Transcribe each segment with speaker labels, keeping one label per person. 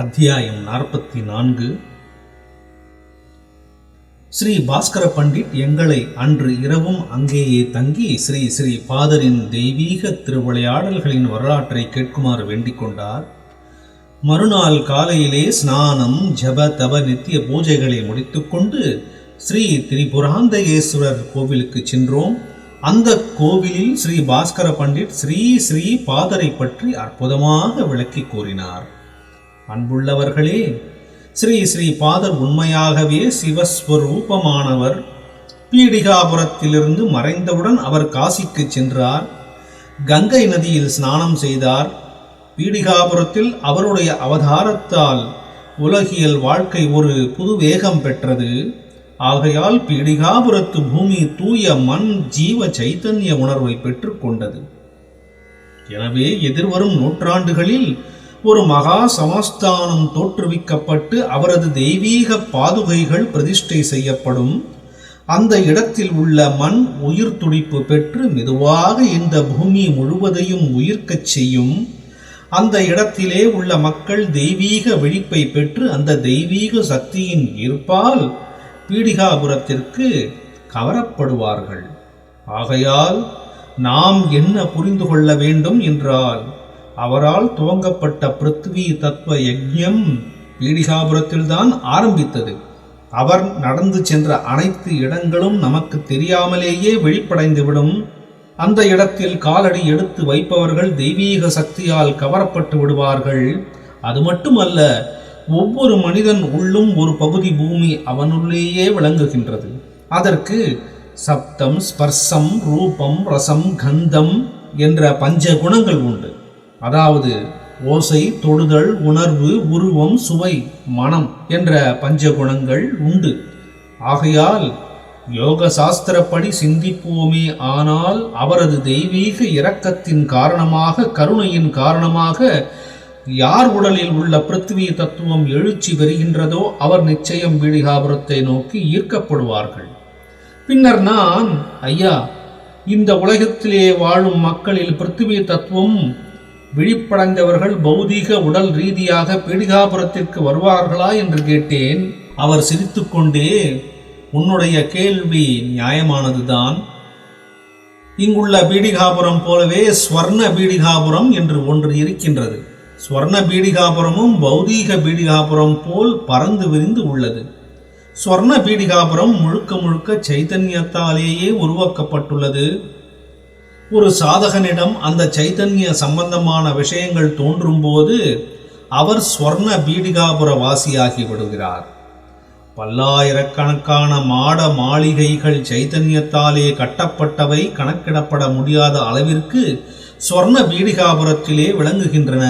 Speaker 1: அத்தியாயம் நாற்பத்தி நான்கு ஸ்ரீ பாஸ்கர பண்டிட் எங்களை அன்று இரவும் அங்கேயே தங்கி ஸ்ரீ ஸ்ரீ பாதரின் தெய்வீக திருவிளையாடல்களின் வரலாற்றை கேட்குமாறு வேண்டிக் கொண்டார். மறுநாள் காலையிலே ஸ்நானம் ஜப தப நித்திய பூஜைகளை முடித்துக்கொண்டு ஸ்ரீ திரிபுராந்தகேஸ்வரர் கோவிலுக்கு சென்றோம். அந்த கோவிலில் ஸ்ரீ பாஸ்கர பண்டிட் ஸ்ரீ ஸ்ரீ பாதரை பற்றி அற்புதமாக விளக்கி கூறினார். அன்புள்ளவர்களே ஸ்ரீ ஸ்ரீ பாதர் உண்மையாகவே சிவஸ்வரூபமானவர். பீடிகாபுரத்திலிருந்து மறைந்தவுடன் அவர் காசிக்கு சென்றார். கங்கை நதியில் ஸ்நானம் செய்தார். பீடிகாபுரத்தில் அவருடைய அவதாரத்தால் உலகியல் வாழ்க்கை ஒரு புது வேகம் பெற்றது. ஆகையால் பீடிகாபுரத்து பூமி தூய மண் ஜீவ சைத்தன்ய உணர்வை பெற்றுக்கொண்டது எனவே எதிர்வரும் நூற்றாண்டுகளில் ஒரு மகா சமஸ்தானம் தோற்றுவிக்கப்பட்டு அவரது தெய்வீக பாதுகைகள் பிரதிஷ்டை செய்யப்படும். அந்த இடத்தில் உள்ள மண் உயிர் துடிப்பு பெற்று மெதுவாக இந்த பூமி முழுவதையும் உயிர்க்கச் செய்யும். அந்த இடத்திலே உள்ள மக்கள் தெய்வீக விழிப்பை பெற்று அந்த தெய்வீக சக்தியின் ஈர்ப்பால் பீடிகாபுரத்திற்கு கவரப்படுவார்கள். ஆகையால் நாம் என்ன புரிந்து கொள்ள வேண்டும் என்றால் அவரால் துவங்கப்பட்ட பிருத்வி தத்துவ யஜ்யம் பீடிகாபுரத்தில்தான் ஆரம்பித்தது. அவர் நடந்து சென்ற அனைத்து இடங்களும் நமக்கு தெரியாமலேயே வெளிப்படைந்துவிடும். அந்த இடத்தில் காலடி எடுத்து வைப்பவர்கள் தெய்வீக சக்தியால் கவரப்பட்டு விடுவார்கள். அது மட்டுமல்ல ஒவ்வொரு மனிதன் உள்ளும் ஒரு பகுதி பூமி அவனுள்ளேயே விளங்குகின்றது. அதற்கு சப்தம் ஸ்பர்சம் ரூபம் ரசம் கந்தம் என்ற பஞ்ச குணங்கள் உண்டு. அதாவது ஓசை தொடுதல் உணர்வு உருவம் சுவை மனம் என்ற பஞ்ச குணங்கள் உண்டு. ஆகையால் யோக சாஸ்திரப்படி சிந்திப்போமே ஆனால் அவரது தெய்வீக இரக்கத்தின் காரணமாக கருணையின் காரணமாக யார் உடலில் உள்ள பிருத்திவி தத்துவம் எழுச்சி பெறுகின்றதோ அவர் நிச்சயம் பீடிகாபுரத்தை நோக்கி ஈர்க்கப்படுவார்கள். பின்னர் நான் ஐயா இந்த உலகத்திலே வாழும் மக்களில் பிருத்திவி தத்துவம் விழிப்படைந்தவர்கள் பௌதீக உடல் ரீதியாக பீடிகாபுரத்திற்கு வருவார்களா என்று கேட்டேன். அவர் சிரித்துக்கொண்டே உன்னுடைய கேள்வி நியாயமானதுதான். இங்குள்ள பீடிகாபுரம் போலவே ஸ்வர்ண பீடிகாபுரம் என்று ஒன்று இருக்கின்றது. ஸ்வர்ண பீடிகாபுரமும் பௌதீக பீடிகாபுரம் போல் பறந்து விரிந்து உள்ளது. ஸ்வர்ண பீடிகாபுரம் முழுக்க முழுக்க சைதன்யத்தாலேயே உருவாக்கப்பட்டுள்ளது. ஒரு சாதகனிடம் அந்த சைத்தன்ய சம்பந்தமான விஷயங்கள் தோன்றும்போது அவர் ஸ்வர்ண பீடிகாபுர வாசியாகி விடுகிறார். பல்லாயிரக்கணக்கான மாட மாளிகைகள் சைத்தன்யத்தாலே கட்டப்பட்டவை கணக்கிடப்பட முடியாத அளவிற்கு ஸ்வர்ண பீடிகாபுரத்திலே விளங்குகின்றன.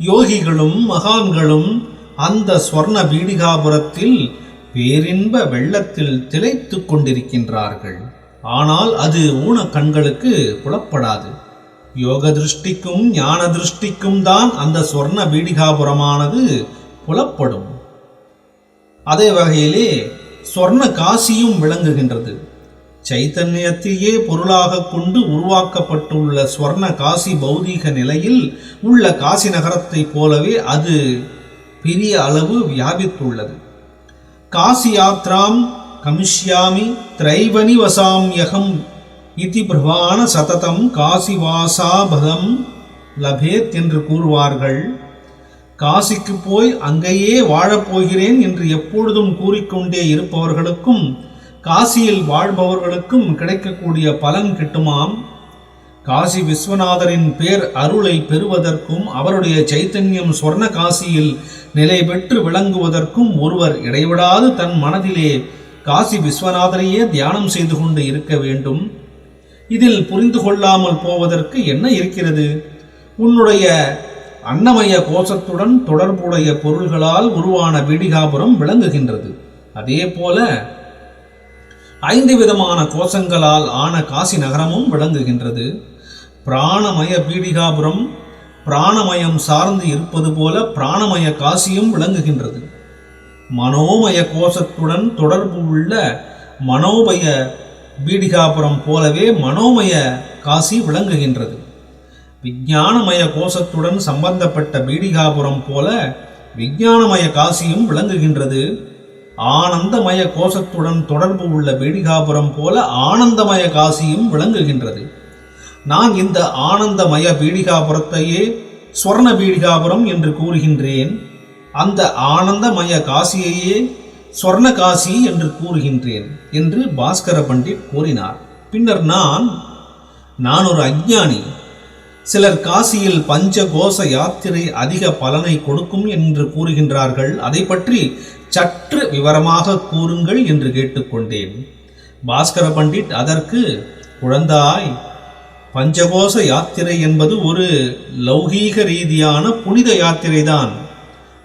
Speaker 1: யோகிகளும் மகான்களும் அந்த ஸ்வர்ண பீடிகாபுரத்தில் பேரின்ப வெள்ளத்தில் திளைத்து கொண்டிருக்கின்றார்கள். ஆனால் அது ஊன கண்களுக்கு புலப்படாது. யோக திருஷ்டிக்கும் ஞான திருஷ்டிக்கும் தான் அந்த சொர்ண பீடிகாபுரமானது புலப்படும். அதே வகையிலே சொர்ண காசியும் விளங்குகின்றது. சைத்தன்யத்தையே பொருளாக கொண்டு உருவாக்கப்பட்டுள்ள ஸ்வர்ண காசி பௌதீக நிலையில் உள்ள காசி நகரத்தைப் போலவே அது பெரிய அளவு வியாபித்துள்ளது. காசி யாத்ராம் கமிஷ்யாமி திரைவனி வசாம்யகம் இதி பிரவான சததம் காசிவாசாபதம் லபேத் என்று கூறுவார்கள். காசிக்கு போய் அங்கேயே வாழப்போகிறேன் என்று எப்பொழுதும் கூறிக்கொண்டே இருப்பவர்களுக்கும் காசியில் வாழ்பவர்களுக்கும் கிடைக்கக்கூடிய பலன் கிட்டுமாம். காசி விஸ்வநாதரின் பேர் அருளை பெறுவதற்கும் அவருடைய சைத்தன்யம் சொர்ண காசியில் நிலை பெற்று விளங்குவதற்கும் ஒருவர் இடைவிடாது தன் மனதிலே காசி விஸ்வநாதரையே தியானம் செய்து கொண்டு இருக்க வேண்டும். இதில் புரிந்து கொள்ளாமல் போவதற்கு என்ன இருக்கிறது? உன்னுடைய அன்னமய கோஷத்துடன் தொடர்புடைய பொருள்களால் உருவான வீடிகாபுரம் விளங்குகின்றது. அதே போல ஐந்து விதமான கோஷங்களால் ஆன காசி நகரமும் விளங்குகின்றது. பிராணமய பீடிகாபுரம் பிராணமயம் சார்ந்து இருப்பது போல பிராணமய காசியும் விளங்குகின்றது. மனோமய கோஷத்துடன் தொடர்பு உள்ள மனோமய பீடிகாபுரம் போலவே மனோமய காசி விளங்குகின்றது. விஞ்ஞானமய கோஷத்துடன் சம்பந்தப்பட்ட பீடிகாபுரம் போல விஞ்ஞானமய காசியும் விளங்குகின்றது. ஆனந்தமய கோஷத்துடன் தொடர்பு உள்ள பீடிகாபுரம் போல ஆனந்தமய காசியும் விளங்குகின்றது. நான் இந்த ஆனந்தமய பீடிகாபுரத்தையே ஸ்வர்ண பீடிகாபுரம் என்று கூறுகின்றேன். அந்த ஆனந்தமய காசியையே சொர்ண காசி என்று கூறுகின்றேன் என்று பாஸ்கர பண்டிட் கூறினார். பின்னர் நான் நான் ஒரு அஜ்ஞானி. சிலர் காசியில் பஞ்ச கோஷ யாத்திரை அதிக பலனை கொடுக்கும் என்று கூறுகின்றார்கள். அதை பற்றி சற்று விவரமாக கூறுங்கள் என்று கேட்டுக்கொண்டேன். பாஸ்கர பண்டிட் அதற்கு குழந்தாய் பஞ்சகோஷ யாத்திரை என்பது ஒரு லௌகீக ரீதியான புனித யாத்திரைதான்.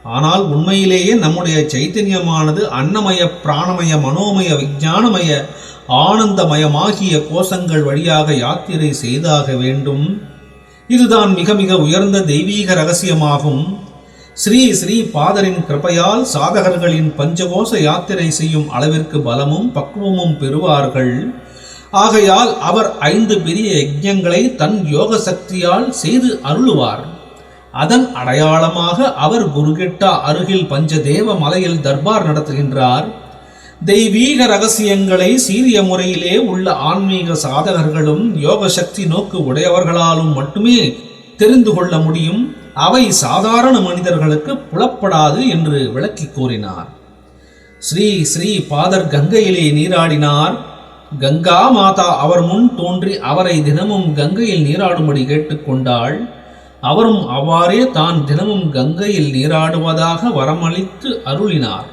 Speaker 1: ஆனால் உண்மையிலேயே நம்முடைய சைத்தன்யமானது அன்னமய பிராணமய மனோமய விஞ்ஞானமய ஆனந்தமயமாகிய கோஷங்கள் வழியாக யாத்திரை செய்தாக வேண்டும். இதுதான் மிக மிக உயர்ந்த தெய்வீக ரகசியமாகும். ஸ்ரீ ஸ்ரீ பாதரின் கிருபையால் சாதகர்களின் பஞ்சகோஷ யாத்திரை செய்யும் அளவிற்கு பலமும் பக்குவமும் பெறுவார்கள். ஆகையால் அவர் ஐந்து பெரிய யஜ்ஞங்களை தன் யோக சக்தியால் செய்து அருளுவார். அதன் அடையாளமாக அவர் குருகெட்டா அருகில் பஞ்சதேவ மலையில் தர்பார் நடத்துகின்றார். தெய்வீக ரகசியங்களை சீரிய முறையிலே உள்ள ஆன்மீக சாதகர்களும் யோக சக்தி நோக்கு உடையவர்களாலும் மட்டுமே தெரிந்து கொள்ள முடியும். அவை சாதாரண மனிதர்களுக்கு புலப்படாது என்று விளக்கி கூறினார். ஸ்ரீ ஸ்ரீ பாதர் கங்கையிலே நீராடினார். கங்கா மாதா அவர் முன் தோன்றி அவரை தினமும் கங்கையில் நீராடும்படி கேட்டுக்கொண்டாள் அவரும் அவ்வாறே தான் தினமும் கங்கையில் நீராடுவதாக வரமளித்து அருளினார்.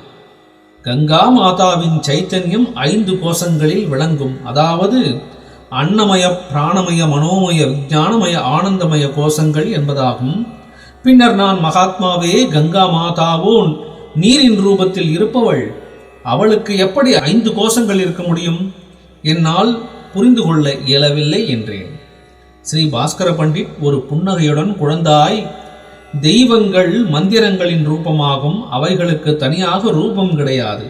Speaker 1: கங்கா மாதாவின் சைத்தன்யம் ஐந்து கோஷங்களில் விளங்கும். அதாவது அன்னமய பிராணமய மனோமய விஞ்ஞானமய ஆனந்தமய கோஷங்கள் என்பதாகும். பின்னர் நான் மகாத்மாவே கங்கா மாதாவோன் நீரின் ரூபத்தில் இருப்பவள் அவளுக்கு எப்படி ஐந்து கோஷங்கள் இருக்க முடியும்? என்னால் புரிந்து கொள்ள இயலவில்லை என்றேன். ஸ்ரீ பாஸ்கர பண்டிட் ஒரு புன்னகையுடன் குழந்தாய். தெய்வங்கள் மந்திரங்களின் ரூபமாகும் அவைகளுக்கு தனியாக ரூபம் கிடையாது.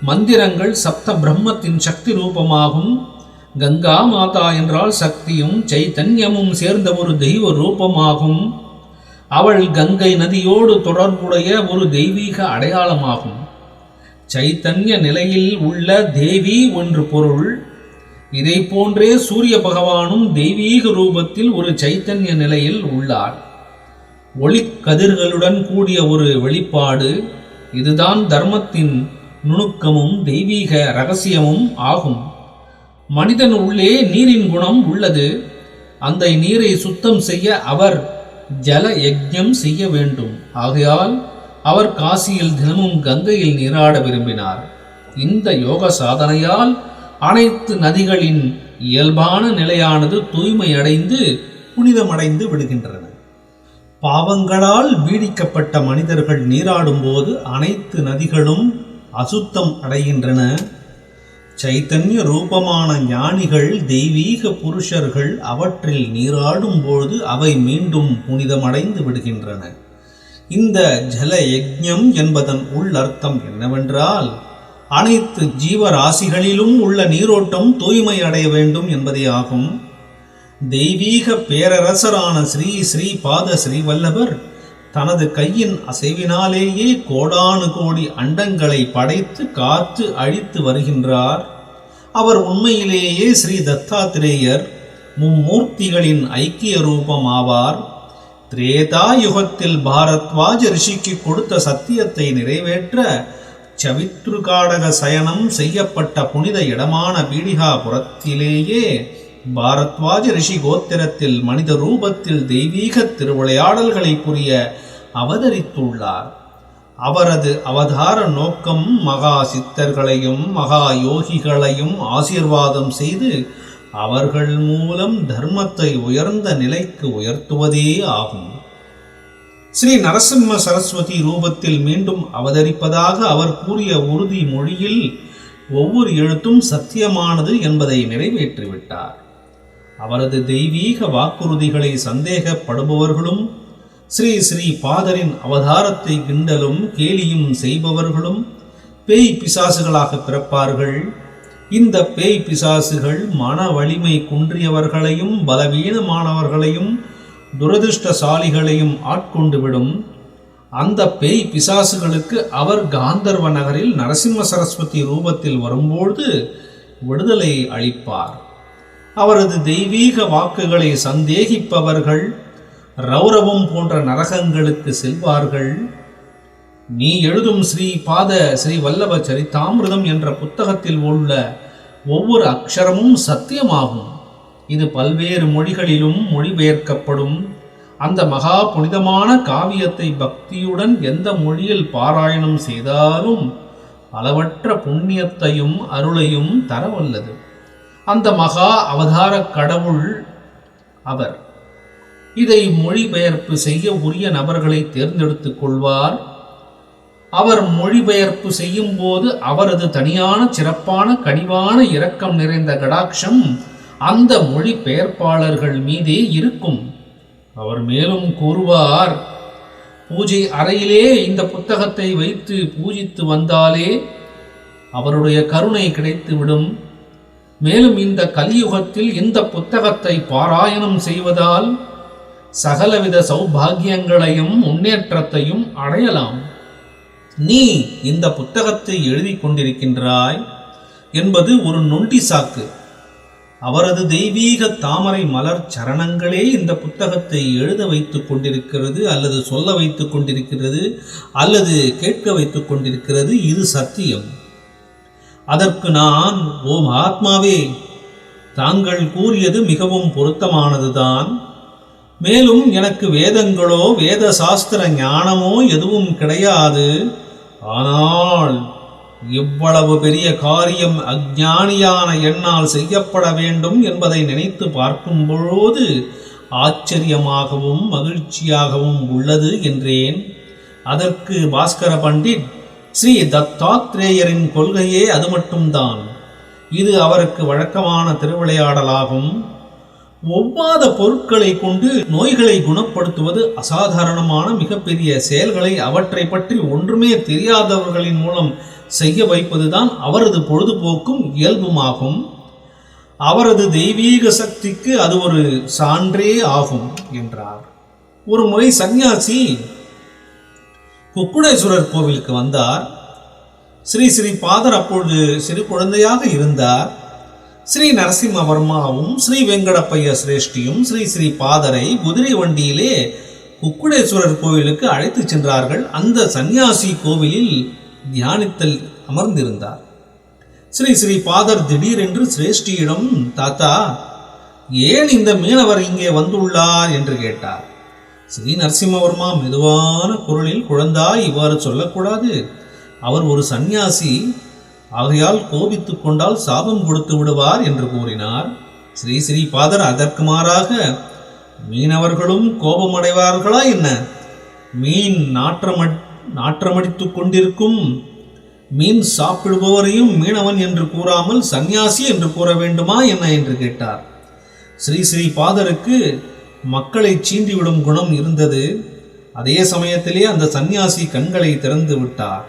Speaker 1: மந்திரங்கள் சப்த பிரம்மத்தின் சக்தி ரூபமாகும். கங்கா மாதா என்றால் சக்தியும் சைத்தன்யமும் சேர்ந்த ஒரு தெய்வ ரூபமாகும். அவள் கங்கை நதியோடு தொடர்புடைய ஒரு தெய்வீக அடையாளமாகும். சைத்தன்ய நிலையில் உள்ள தேவி ஒன்று பொருள் இதை போன்றே சூரிய பகவானும் தெய்வீக ரூபத்தில் ஒரு சைத்தன்ய நிலையில் உள்ளார். ஒளிக்கதிர்களுடன் கூடிய ஒரு வெளிப்பாடு இதுதான் தர்மத்தின் நுணுக்கமும் தெய்வீக ரகசியமும் ஆகும். மனிதன் உள்ளே நீரின் குணம் உள்ளது. அந்த நீரை சுத்தம் செய்ய அவர் ஜல யஜ்யம் செய்ய வேண்டும். ஆகையால் அவர் காசியில் தினமும் கங்கையில் நீராட விரும்பினார். இந்த யோக சாதனையால் அனைத்து நதிகளின் இயல்பான நிலையானது தூய்மையடைந்து புனிதமடைந்து விடுகின்றன. பாவங்களால் பீடிக்கப்பட்ட மனிதர்கள் நீராடும்போது அனைத்து நதிகளும் அசுத்தம் அடைகின்றன. சைத்தன்ய ரூபமான ஞானிகள் தெய்வீக புருஷர்கள் அவற்றில் நீராடும்போது அவை மீண்டும் புனிதமடைந்து விடுகின்றன. இந்த ஜல யஜ்யம் என்பதன் உள்ளர்த்தம் என்னவென்றால் அனைத்து ஜீவராசிகளிலும் உள்ள நீரோட்டம் தூய்மை அடைய வேண்டும் என்பதே ஆகும். தெய்வீக பேரரசரான ஸ்ரீ ஸ்ரீ பாத ஸ்ரீவல்லபர் தனது கையின் அசைவினாலேயே கோடானு கோடி அண்டங்களை படைத்து காத்து அழித்து வருகின்றார். அவர் உண்மையிலேயே ஸ்ரீ தத்தாத்திரேயர் மும்மூர்த்திகளின் ஐக்கிய ரூபம் ஆவார் திரேதா யுகத்தில் பாரத்வாஜ ரிஷிக்கு கொடுத்த சத்தியத்தை நிறைவேற்ற சவித்ருகாடக சயனம் செய்யப்பட்ட புனித இடமான பீடிகாபுரத்திலேயே பாரத்வாஜ ரிஷி கோத்திரத்தில் மனித ரூபத்தில் தெய்வீக திருவிளையாடல்களை புரிய அவதரித்துள்ளார். அவரது அவதார நோக்கம் மகா சித்தர்களையும் மகா யோகிகளையும் ஆசீர்வாதம் செய்து அவர்கள் மூலம் தர்மத்தை உயர்ந்த நிலைக்கு உயர்த்துவதே ஆகும். ஸ்ரீ நரசிம்ம சரஸ்வதி ரூபத்தில் மீண்டும் அவதரிப்பதாக அவர் கூறிய உறுதி மொழியில் ஒவ்வொரு எழுத்தும் சத்தியமானது என்பதை நிறைவேற்றிவிட்டார். அவரது தெய்வீக வாக்குறுதிகளை சந்தேகப்படுபவர்களும் ஸ்ரீ ஸ்ரீ பாதரின் அவதாரத்தை கிண்டலும் கேலியும் செய்பவர்களும் பேய் பிசாசுகளாக பிறப்பார்கள். இந்த பேய் பிசாசுகள் மன வலிமை குன்றியவர்களையும் பலவீனமானவர்களையும் துரதிருஷ்டசாலிகளையும் ஆட்கொண்டு விடும் அந்த பேய் பிசாசுகளுக்கு அவர் காந்தர்வ நகரில் நரசிம்ம சரஸ்வதி ரூபத்தில் வரும்பொழுது விடுதலை அளிப்பார். அவரது தெய்வீக வாக்குகளை சந்தேகிப்பவர்கள் ரௌரவம் போன்ற நரகங்களுக்கு செல்வார்கள். நீ எழுதும் ஸ்ரீ பாத ஸ்ரீ வல்லப சரிதாமிருதம் என்ற புத்தகத்தில் உள்ள ஒவ்வொரு அக்ஷரமும் சத்தியமாகும். இது பல்வேறு மொழிகளிலும் மொழிபெயர்க்கப்படும். அந்த மகா புனிதமான காவியத்தை பக்தியுடன் எந்த மொழியில் பாராயணம் செய்தாலும் அளவற்ற புண்ணியத்தையும் அருளையும் தரவல்லது. அந்த மகா அவதார கடவுள் அவர். இதை மொழிபெயர்ப்பு செய்ய உரிய நபர்களை தேர்ந்தெடுத்துக் கொள்வார். அவர் மொழிபெயர்ப்பு செய்யும் போது அவரது தனியான சிறப்பான கனிவான இரக்கம் நிறைந்த கடாட்சம் அந்த மொழிபெயர்ப்பாளர்கள் மீதே இருக்கும். அவர் மேலும் கூறுவார் பூஜை அறையிலே இந்த புத்தகத்தை வைத்து பூஜித்து வந்தாலே அவருடைய கருணை கிடைத்துவிடும். மேலும் இந்த கலியுகத்தில் இந்த புத்தகத்தை பாராயணம் செய்வதால் சகலவித சௌபாகியங்களையும் முன்னேற்றத்தையும் அடையலாம். நீ இந்த புத்தகத்தை எழுதி கொண்டிருக்கின்றாய் என்பது ஒரு நொண்டி சாக்கு அவரது தெய்வீக தாமரை மலர் சரணங்களே இந்த புத்தகத்தை எழுத வைத்துக் கொண்டிருக்கிறது அல்லது சொல்ல வைத்துக் கொண்டிருக்கிறது அல்லது கேட்க வைத்துக் கொண்டிருக்கிறது இது சத்தியம். அதற்கு நான் ஓ மகாத்மாவே தாங்கள் கூறியது மிகவும் பொருத்தமானதுதான். மேலும் எனக்கு வேதங்களோ வேத சாஸ்திர ஞானமோ எதுவும் கிடையாது. ஆனால் இவ்வளவு பெரிய காரியம் அஜானியான என்னால் செய்யப்பட வேண்டும் என்பதை நினைத்து பார்க்கும் பொழுது ஆச்சரியமாகவும் மகிழ்ச்சியாகவும் உள்ளது என்றேன். அதற்கு பாஸ்கர பண்டிட் ஸ்ரீ தத்தாத்ரேயரின் கொள்கையே அது மட்டும்தான். இது அவருக்கு வழக்கமான திருவிளையாடலாகும். ஒவ்வாத பொருட்களை கொண்டு நோய்களை குணப்படுத்துவது அசாதாரணமான மிகப்பெரிய செயல்களை அவற்றை பற்றி ஒன்றுமே தெரியாதவர்களின் மூலம் செய்ய வைப்பதுதான் அவரது பொழுதுபோக்கும் இயல்புமாகும். அவரது தெய்வீக சக்திக்கு அது ஒரு சான்றே ஆகும் என்றார். ஒரு முறை சந்நியாசி குக்குடேஸ்வரர் கோவிலுக்கு வந்தார். ஸ்ரீ ஸ்ரீ பாதர் அப்பொழுது சிறு குழந்தையாக இருந்தார். ஸ்ரீ நரசிம்மவர்மாவும் ஸ்ரீ வெங்கடப்பைய சிரேஷ்டியும் ஸ்ரீ ஸ்ரீ பாதரை குதிரை வண்டியிலே குக்குடேஸ்வரர் கோவிலுக்கு அழைத்துச் சென்றார்கள். அந்த சந்நியாசி கோவிலில் தியானித்தல் அமர்ந்திருந்தார். ஸ்ரீ ஸ்ரீ பாதர் திடீரென்று சிரேஷ்டியிடம் தாத்தா ஏன் இந்த மீனவர் இங்கே வந்துள்ளார்? என்று கேட்டார். ஸ்ரீ நரசிம்மவர்மா மெதுவான குரலில் குழந்தாய் இவ்வாறு சொல்லக்கூடாது. அவர் ஒரு சந்நியாசி. ஆகையால் கோபித்துக் கொண்டால் சாபம் கொடுத்து விடுவார் என்று கூறினார். ஸ்ரீ ஸ்ரீ பாதர் அதற்கு மாறாக மீனவர்களும் கோபமடைவார்களா என்ன? மீன் நாற்றமட் நாற்றமடித்துக் கொண்டிருக்கும் மீன் சாப்பிடுபவரையும் மீனவன் என்று கூறாமல் சந்நியாசி என்று கூற வேண்டுமா என்ன என்று கேட்டார். ஸ்ரீ ஸ்ரீ பாதருக்கு மக்களை சீண்டிவிடும் குணம் இருந்தது. அதே சமயத்திலே அந்த சந்நியாசி கண்களை திறந்து விட்டார்.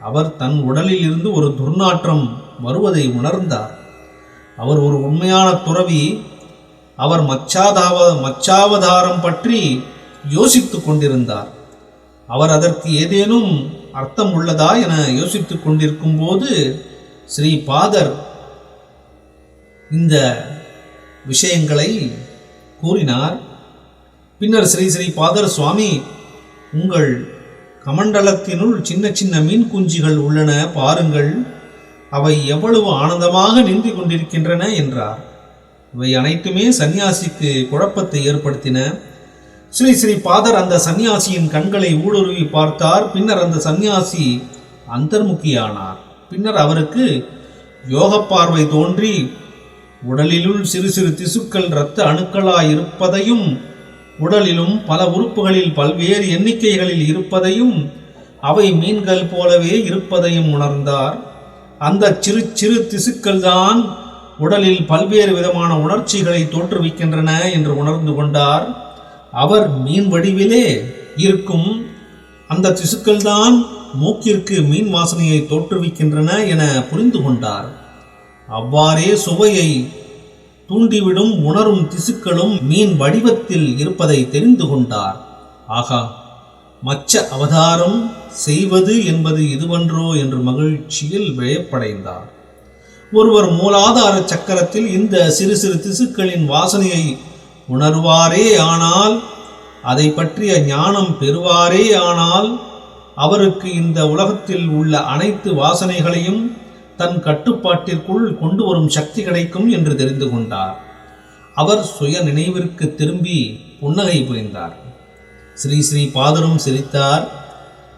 Speaker 1: அவர் தன் உடலில் இருந்து ஒரு துர்நாற்றம் வருவதை உணர்ந்தார். அவர் ஒரு உண்மையான துறவி. அவர் மச்சாதாவ மச்சாவதாரம் பற்றி யோசித்து கொண்டிருந்தார். அவர் அதற்கு ஏதேனும் அர்த்தம் உள்ளதா என யோசித்துக் கொண்டிருக்கும் போது ஸ்ரீ பாதர் இந்த விஷயங்களை கூறினார். பின்னர் ஸ்ரீ ஸ்ரீ பாதர் சுவாமி உங்கள் கமண்டலத்தினுள் சின்ன சின்ன மீன் குஞ்சுகள் உள்ளன பாருங்கள். அவை எவ்வளவு ஆனந்தமாக நின்று கொண்டிருக்கின்றன என்றார். இவை அனைத்துமே சந்நியாசிக்கு குழப்பத்தை ஏற்படுத்தின. ஸ்ரீ ஸ்ரீ பாதர் அந்த சன்னியாசியின் கண்களை ஊடுருவி பார்த்தார். பின்னர் அந்த சந்நியாசி அந்தர்முகியானார். பின்னர் அவருக்கு யோக பார்வை தோன்றி உடலிலுள் சிறு சிறு திசுக்கள் இரத்த அணுக்களாய் இருப்பதையும் உடலிலும் பல உறுப்புகளில் பல்வேறு எண்ணிக்கைகளில் இருப்பதையும் அவை மீன்கள் போலவே இருப்பதையும் உணர்ந்தார். அந்த சிறு சிறு திசுக்கள் தான் உடலில் பல்வேறு விதமான உணர்ச்சிகளை தோற்றுவிக்கின்றன என்று உணர்ந்து கொண்டார். அவர் மீன் வடிவிலே இருக்கும் அந்த திசுக்கள் தான் மூக்கிற்கு மீன் வாசனையை தோற்றுவிக்கின்றன என புரிந்து கொண்டார். அவ்வாறே சுவையை தூண்டிவிடும் உணரும் திசுக்களும் மீன் வடிவத்தில் இருப்பதை தெரிந்து கொண்டார். ஆகா மச்ச அவதாரம் செய்வது என்பது இதுவன்றோ என்று மகிழ்ச்சியில் வியப்படைந்தார். ஒருவர் மூலாதார சக்கரத்தில் இந்த சிறு சிறு திசுக்களின் வாசனையை உணர்வாரே ஆனால் அதை பற்றிய ஞானம் பெறுவாரே ஆனால் அவருக்கு இந்த உலகத்தில் உள்ள அனைத்து வாசனைகளையும் தன் கட்டுப்பாட்டிற்குள் கொண்டு வரும் சக்தி கிடைக்கும் என்று தெரிந்து கொண்டார். அவர் சுய நினைவிற்கு திரும்பி புன்னகை புரிந்தார். ஸ்ரீ ஸ்ரீ பாதரும் சிரித்தார்.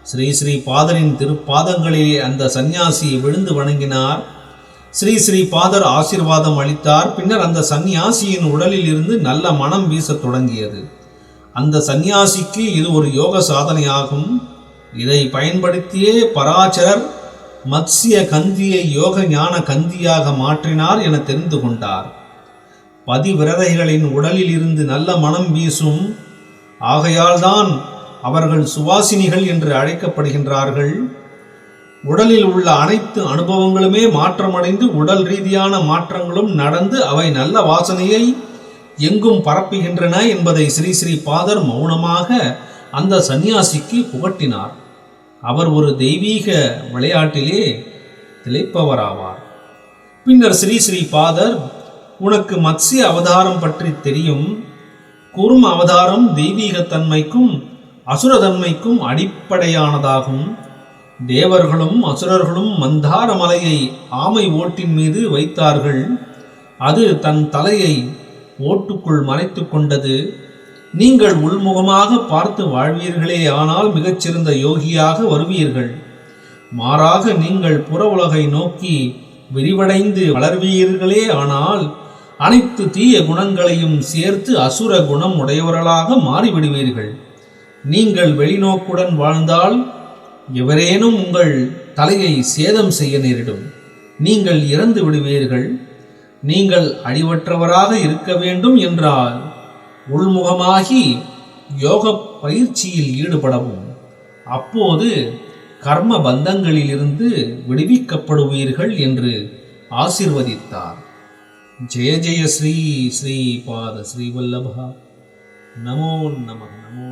Speaker 1: ஸ்ரீ ஸ்ரீ பாதரின் திருப்பாதங்களிலே அந்த சந்நியாசி விழுந்து வணங்கினார். ஸ்ரீ ஸ்ரீ பாதர் ஆசீர்வாதம் அளித்தார். பின்னர் அந்த சந்நியாசியின் உடலில் இருந்து நல்ல மனம் வீசத் தொடங்கியது. அந்த சந்நியாசிக்கு இது ஒரு யோக சாதனையாகும். இதை பயன்படுத்தியே பராச்சரர் மத்ஸ்ய கந்தியை யோக ஞான கந்தியாக மாற்றினார் என தெரிந்து கொண்டார். பதிவிரதைகளின் உடலில் இருந்து நல்ல மனம் வீசும். ஆகையால்தான் அவர்கள் சுவாசினிகள் என்று அழைக்கப்படுகின்றார்கள். உடலில் உள்ள அனைத்து அனுபவங்களுமே மாற்றமடைந்து உடல் ரீதியான மாற்றங்களும் நடந்து அவை நல்ல வாசனையை எங்கும் பரப்புகின்றன என்பதை ஸ்ரீ ஸ்ரீ பாதர் மௌனமாக அந்த சந்நியாசிக்கு புகட்டினார். அவர் ஒரு தெய்வீக விளையாட்டிலே திளைப்பவராவார். பின்னர் ஸ்ரீ ஸ்ரீ பாதர் உனக்கு மத்ஸ்ய அவதாரம் பற்றி தெரியும். குர்ம அவதாரம் தெய்வீகத்தன்மைக்கும் அசுரதன்மைக்கும் அடிப்படையானதாகும். தேவர்களும் அசுரர்களும் மந்தார மலையை ஆமை ஓட்டின் மீது வைத்தார்கள். அது தன் தலையை ஓட்டுக்குள் மறைத்து கொண்டது. நீங்கள் உள்முகமாக பார்த்து வாழ்வீர்களே ஆனால் மிகச்சிறந்த யோகியாக வருவீர்கள். மாறாக நீங்கள் புற உலகை நோக்கி விரிவடைந்து வளர்வீர்களே ஆனால் அனைத்து தீய குணங்களையும் சேர்த்து அசுர குணம் உடையவர்களாக மாறிவிடுவீர்கள். நீங்கள் வெளிநோக்குடன் வாழ்ந்தால் எவரேனும் உங்கள் தலையை சேதம் செய்ய நேரிடும் நீங்கள் இறந்து விடுவீர்கள். நீங்கள் அழிவற்றவராக இருக்க வேண்டும் என்றால் உள்முகமாகி யோக பயிற்சியில் ஈடுபடவும். அப்போது கர்ம பந்தங்களிலிருந்து விடுவிக்கப்படுவீர்கள் என்று ஆசிர்வதித்தார். ஜெய ஜெய ஸ்ரீ ஸ்ரீ பாத ஸ்ரீவல்லபா நமோ நம நமோ